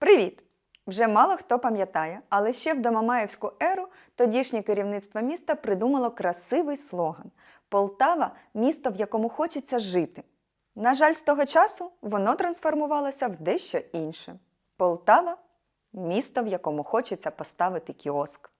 Привіт! Вже мало хто пам'ятає, але ще в домамаївську еру тодішнє керівництво міста придумало красивий слоган Полтава місто, в якому хочеться жити. На жаль, з того часу воно трансформувалося в дещо інше. Полтава місто, в якому хочеться поставити кіоск.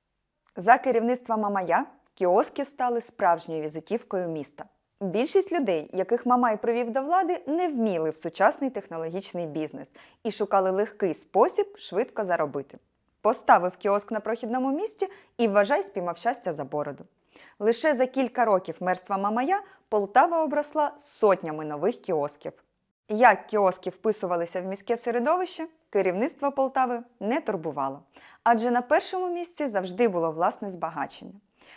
За керівництва Мамая кіоски стали справжньою візитівкою міста. Більшість людей, яких Мамай привів до влади, не вміли в сучасний технологічний бізнес і шукали легкий спосіб швидко заробити. Поставив кіоск на прохідному місці і вважай спіймав щастя за бороду. Лише за кілька років мерства Мамая Полтава обросла сотнями нових кіосків. Як кіоски вписувалися в міське середовище, керівництво Полтави не турбувало, адже на першому місці завжди було власне збагачення.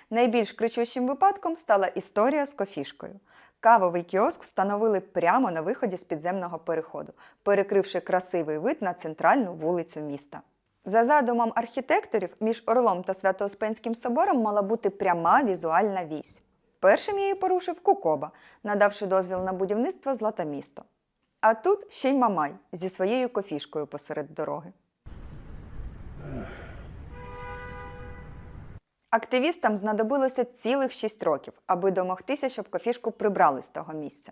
Найбільш кричущим випадком стала історія з кофішкою. Кавовий кіоск встановили прямо на виході з підземного переходу, перекривши красивий вид на центральну вулицю міста. За задумом архітекторів, між Орлом та Свято-Успенським собором мала бути пряма візуальна вісь. Першим її порушив Кукоба, надавши дозвіл на будівництво Златомісто. А тут ще й Мамай зі своєю кофішкою посеред дороги. Активістам знадобилося цілих шість років, аби домогтися, щоб кофішку прибрали з того місця.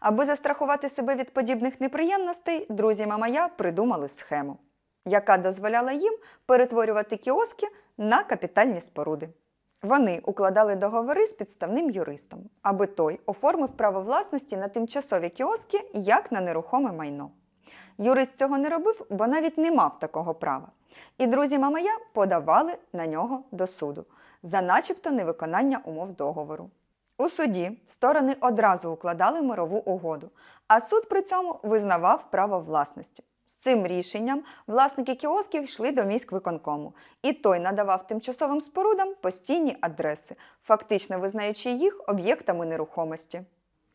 Аби застрахувати себе від подібних неприємностей, друзі Мамая придумали схему, яка дозволяла їм перетворювати кіоски на капітальні споруди. Вони укладали договори з підставним юристом, аби той оформив право власності на тимчасові кіоски як на нерухоме майно. Юрист цього не робив, бо навіть не мав такого права. І друзі Мамая подавали на нього до суду за начебто невиконання умов договору. У суді сторони одразу укладали мирову угоду, а суд при цьому визнавав право власності. З цим рішенням власники кіосків йшли до міськвиконкому, і той надавав тимчасовим спорудам постійні адреси, фактично визнаючи їх об'єктами нерухомості.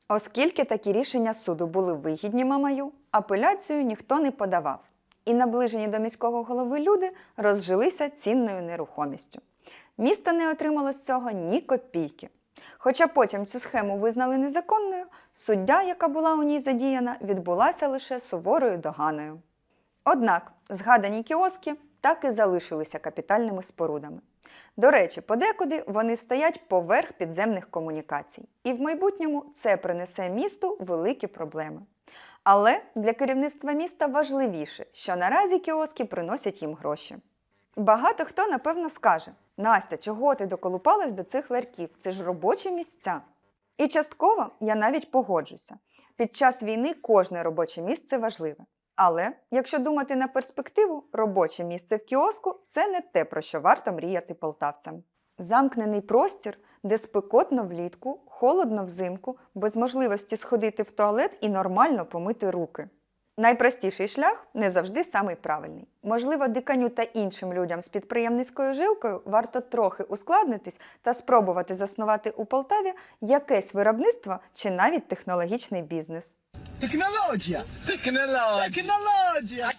Оскільки такі рішення суду були вигідні Мамаю, апеляцію ніхто не подавав, і наближені до міського голови люди розжилися цінною нерухомістю. Місто не отримало з цього ні копійки. Хоча потім цю схему визнали незаконною, суддя, яка була у ній задіяна, відбулася лише суворою доганою. Однак згадані кіоски так і залишилися капітальними спорудами. До речі, подекуди вони стоять поверх підземних комунікацій, і в майбутньому це принесе місту великі проблеми. Але для керівництва міста важливіше, що наразі кіоски приносять їм гроші. Багато хто напевно скаже: Настя, чого ти доколупалась до цих ларьків? Це ж робочі місця. І частково я навіть погоджуся. Під час війни кожне робоче місце важливе. Але якщо думати на перспективу, робоче місце в кіоску це не те, про що варто мріяти полтавцям. Замкнений простір, де спекотно влітку, холодно взимку, без можливості сходити в туалет і нормально помити руки. Найпростіший шлях не завжди самий правильний. Можливо, диканю та іншим людям з підприємницькою жилкою варто трохи ускладнитись та спробувати заснувати у Полтаві якесь виробництво чи навіть технологічний бізнес. Технологія! Технологія. Технологія!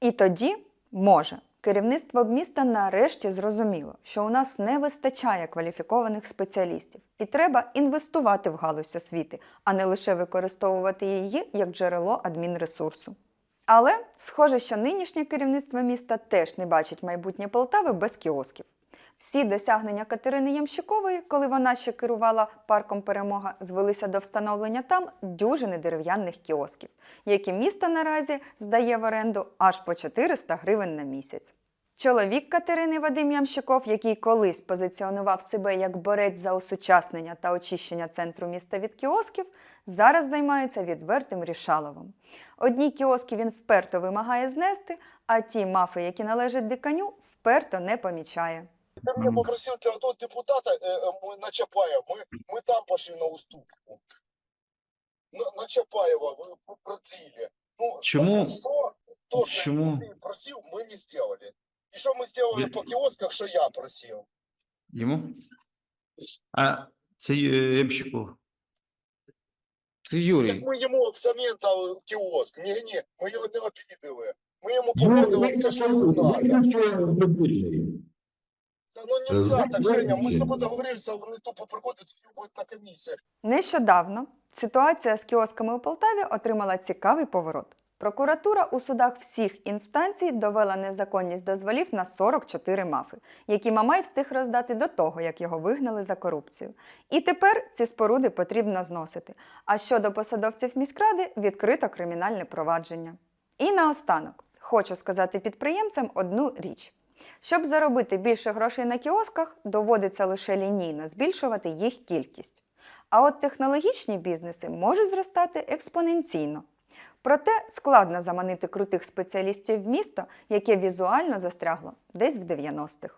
І тоді може. Керівництво міста нарешті зрозуміло, що у нас не вистачає кваліфікованих спеціалістів, і треба інвестувати в галузь освіти, а не лише використовувати її як джерело адмінресурсу. Але схоже, що нинішнє керівництво міста теж не бачить майбутнє Полтави без кіосків. Всі досягнення Катерини Ямщикової, коли вона ще керувала парком Перемога, звелися до встановлення там дюжини дерев'яних кіосків, які місто наразі здає в оренду аж по 400 гривень на місяць. Чоловік Катерини Вадим Ямщиков, який колись позиціонував себе як борець за осучаснення та очищення центру міста від кіосків, зараз займається відвертим рішаловом. Одні кіоски він вперто вимагає знести, а ті мафи, які належать диканю, вперто не помічає. Ты меня попросил для того депутата э, э, мы на Чапаева. Мы, мы там пошли на уступку. На, на Чапаева вы вы продлили. Ну, Чему? Что, то, что Чему? ты просил, мы не сделали. И что мы сделали Я- по киосках, что я просил? Йому? А це Ю- Ямщиков. Це Так Юрій. мы ему взамен дали киоск. Не, не, мы его не обидели. Мы ему Ну, погодили все, что ему надо. Да ну нельзя так, Женя, мы с тобой договорились, а вони тупо приходять, будет на комиссии. Нещодавно ситуація з кіосками у Полтаві отримала цікавий поворот. Прокуратура у судах всіх інстанцій довела незаконність дозволів на 44 мафи, які Мамай встиг роздати до того, як його вигнали за корупцію. І тепер ці споруди потрібно зносити. А щодо посадовців міськради відкрито кримінальне провадження. І наостанок хочу сказати підприємцям одну річ. Щоб заробити більше грошей на кіосках, доводиться лише лінійно збільшувати їх кількість. А от технологічні бізнеси можуть зростати експоненційно. Проте складно заманити крутих спеціалістів в місто, яке візуально застрягло десь в 90-х.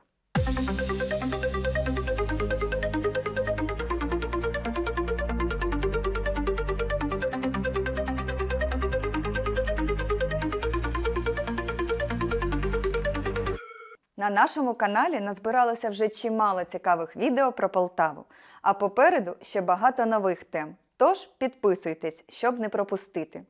На нашому каналі назбиралося вже чимало цікавих відео про Полтаву, а попереду ще багато нових тем. Тож підписуйтесь, щоб не пропустити.